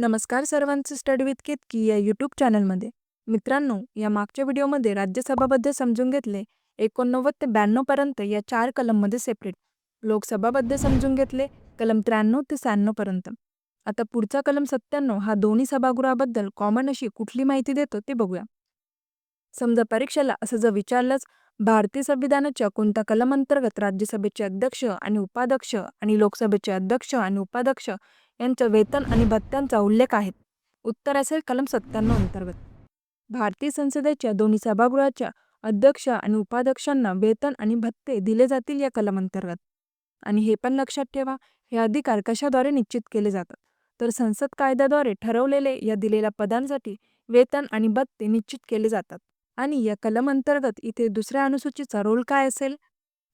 नमस्कार सर्वांचं study with Ketaki या यूट्यूब चॅनलमध्ये. मित्रांनो या मागच्या व्हिडिओमध्ये राज्यसभाबद्दल समजून घेतले एकोणनव्वद ते ब्याण्णवपर्यंत या चार कलममध्ये सेपरेट लोकसभाबद्दल समजून घेतले कलम त्र्याण्णव ते शहाण्णवपर्यंत आता पुढचा कलम सत्त्याण्णव हा दोन्ही सभागृहाबद्दल कॉमन अशी कुठली माहिती देतो ते बघूया. समजा परीक्षेला असं जर विचारलंच भारतीय संविधानाच्या कोणत्या कलम अंतर्गत राज्यसभेचे अध्यक्ष आणि उपाध्यक्ष आणि लोकसभेचे अध्यक्ष आणि उपाध्यक्ष यांच्या वेतन आणि भत्त्यांचा उल्लेख आहे. उत्तर असेल कलम सत्त्याण्णव अंतर्गत. भारतीय संसदेच्या दोन्ही सभागृहाच्या अध्यक्ष आणि उपाध्यक्षांना वेतन आणि भत्ते दिले जातील या कलम अंतर्गत आणि हे पण लक्षात ठेवा हे अधिकार कशाद्वारे निश्चित केले जातात? तर संसद कायद्याद्वारे ठरवलेले या दिलेल्या पदांसाठी वेतन आणि भत्ते निश्चित केले जातात. आणि या कलम अंतर्गत इथे दुसऱ्या अनुसूचीचा रोल काय असेल?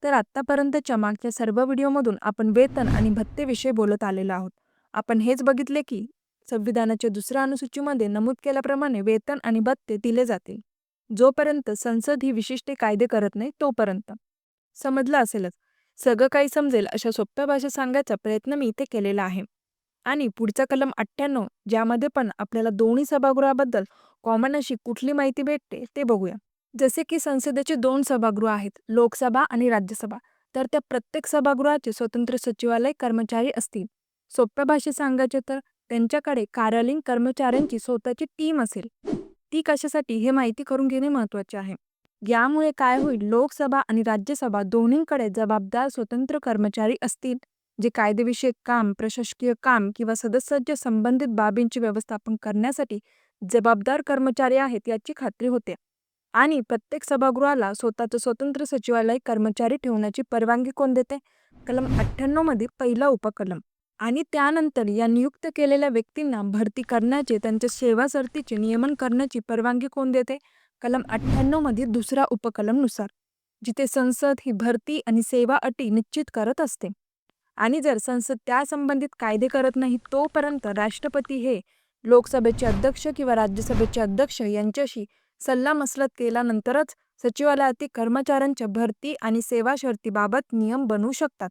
तर आत्तापर्यंतच्या मागच्या सर्व व्हिडिओमधून आपण वेतन आणि भत्तेविषयी बोलत आलेलो आहोत. आपण हेच बघितले की संविधानाच्या दुसऱ्या अनुसूचीमध्ये नमूद केल्याप्रमाणे वेतन आणि भत्ते दिले जातील. जोपर्यंत संसद ही विशिष्ट कायदे करत नाही तोपर्यंत. समजलं असेलच. सगळं काही समजेल अशा सोप्या भाषेत सांगायचा प्रयत्न मी इथे केलेला आहे. आणि पुढचा कलम अठ्ठ्याण्णव ज्यामध्ये पण आपल्याला दोन्ही सभागृहाबद्दल कॉमन अशी कुठली माहिती भेटते ते बघूया. जसे की संसदेचे दोन सभागृह आहेत लोकसभा आणि राज्यसभा. तर त्या प्रत्येक सभागृहाचे स्वतंत्र सचिवालय कर्मचारी असतील. सोप्या भाषेत सांगायचे तर त्यांच्याकडे कार्यालयीन कर्मचाऱ्यांची स्वतःची टीम असेल. ती कशासाठी हे माहिती करून घेणे महत्त्वाचे आहे. यामुळे काय होईल लोकसभा आणि राज्यसभा दोन्हींकडे जबाबदार स्वतंत्र कर्मचारी असतील? जे कायदेविषयक काम प्रशासकीय काम किंवा सदस्यांच्या संबंधित बाबींचे व्यवस्थापन करण्यासाठी जबाबदार कर्मचारी आहेत याची खात्री होते. आणि प्रत्येक सभागृहाला स्वतःचं स्वतंत्र सचिवालय कर्मचारी ठेवण्याची परवानगी कोण देते? कलम अठ्ठ्याण्णवमध्ये पहिला उपकलम. आणि त्यानंतर या नियुक्त केलेल्या व्यक्तींना भरती करण्याचे त्यांच्या सेवा सर्तीचे नियमन करण्याची परवानगी कोण देते? कलम अठ्ठ्याण्णवमध्ये दुसरा उपकलमनुसार जिथे संसद ही भरती आणि सेवा अटी निश्चित करत असते. आणि जर संसद त्या संबंधित कायदे करत नाही तोपर्यंत राष्ट्रपती हे लोकसभेचे अध्यक्ष किंवा राज्यसभेचे अध्यक्ष यांच्याशी सल्लामसलत केल्यानंतरच सचिवालयातील कर्मचाऱ्यांच्या भरती आणि सेवा शर्तीबाबत नियम बनवू शकतात.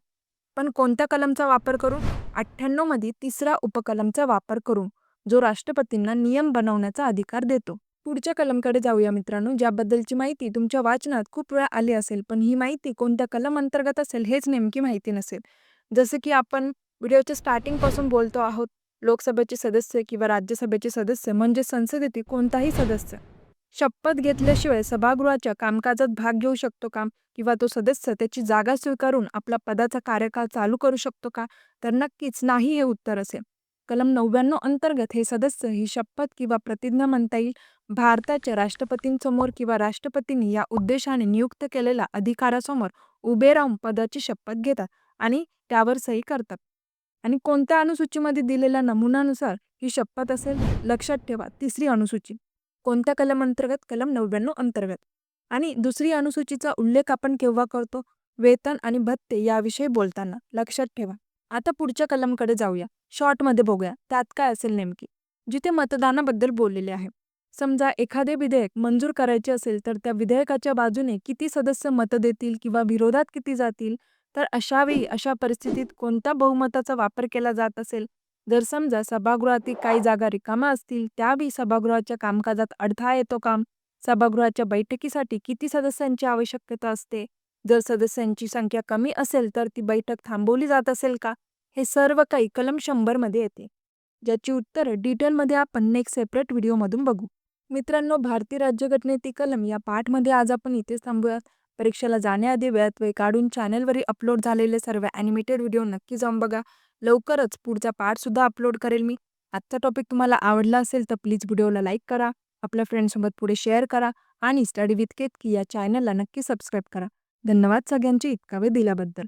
पण कोणत्या कलमचा वापर करून अठ्ठ्याण्णवमध्ये तिसरा उपकलमचा वापर करून जो राष्ट्रपतींना नियम बनवण्याचा अधिकार देतो. पुढच्या कलमकडे जाऊया मित्रांनो ज्याबद्दलची माहिती तुमच्या वाचनात खूप वेळा आली असेल पण ही माहिती कोणत्या कलम अंतर्गत असेल हेच नेमकी माहिती नसेल. जसं की आपण व्हिडिओच्या स्टार्टिंगपासून बोलतो आहोत लोकसभेचे सदस्य किंवा राज्यसभेचे सदस्य म्हणजे संसदेतील कोणताही सदस्य. शपथ घेतल्याशिवाय सभागृहाच्या कामकाजात भाग घेऊ शकतो का? किंवा तो सदस्य त्याची जागा स्वीकारून आपला पदाचा कार्यकाळ चालू करू शकतो का? तर नक्कीच नाही हे उत्तर असेल. कलम नव्याण्णव अंतर्गत हे सदस्य ही शपथ किंवा प्रतिज्ञा म्हणता येईल. भारताच्या राष्ट्रपतींसमोर किंवा राष्ट्रपतींनी या उद्देशाने नियुक्त केलेल्या अधिकारासमोर उभे राहून पदाची शपथ घेतात. आणि त्यावर सही करतात. आणि कोणत्या अनुसूचीमध्ये दिलेल्या नमुनानुसार ही शपथ असेल लक्षात ठेवा तिसरी अनुसूची. कोणत्या कलम अंतर्गत? कलम नव्याण्णव अंतर्गत. आणि दुसरी अनुसूचीचा उल्लेख आपण केव्हा करतो? वेतन आणि भत्ते याविषयी बोलताना. लक्षात ठेवा. आता पुढच्या कलमकडे जाऊया. शॉर्टमध्ये बघूया. त्यात काय असेल नेमकी? जिथे मतदानाबद्दल बोललेले आहे. समजा एखादे विधेयक मंजूर करायचे असेल तर त्या विधेयकाच्या बाजूने किती सदस्य मत देतील किंवा विरोधात किती जातील? तर अशावेळी अशा परिस्थितीत कोणत्या बहुमताचा वापर केला जात असेल? जर समजा सभागृहातील काही जागा रिकामा असतील त्यावेळी सभागृहाच्या कामकाजात अडथळा येतो काम सभागृहाच्या बैठकीसाठी किती सदस्यांची आवश्यकता असते? जर सदस्यांची संख्या कमी असेल तर ती बैठक थांबवली जात असेल का? हे सर्व काही कलम शंभरमध्ये येते. ज्याची उत्तर डिटेलमध्ये आपण नेक्स्ट सेपरेट व्हिडिओमधून बघू. मित्रांनो भारतीय राज्यघटनेतील कलम या पाठमध्ये आज आपण इथेच थांबूयात. परीक्षेला जाण्याआधी वेळात वेळ काढून चॅनलवरील अपलोड झालेले सर्व ॲनिमेटेड व्हिडिओ नक्की जाऊन बघा. लवकरच पुढचा पार्टसुद्धा अपलोड करेल मी. आजचा टॉपिक तुम्हाला आवडला असेल तर प्लीज व्हिडिओला लाईक करा. आपल्या फ्रेंड्ससोबत पुढे शेअर करा. आणि स्टडी विथ केतकी या चॅनलला नक्की सबस्क्राईब करा. धन्यवाद सगळ्यांची इतका वेळ दिल्याबद्दल.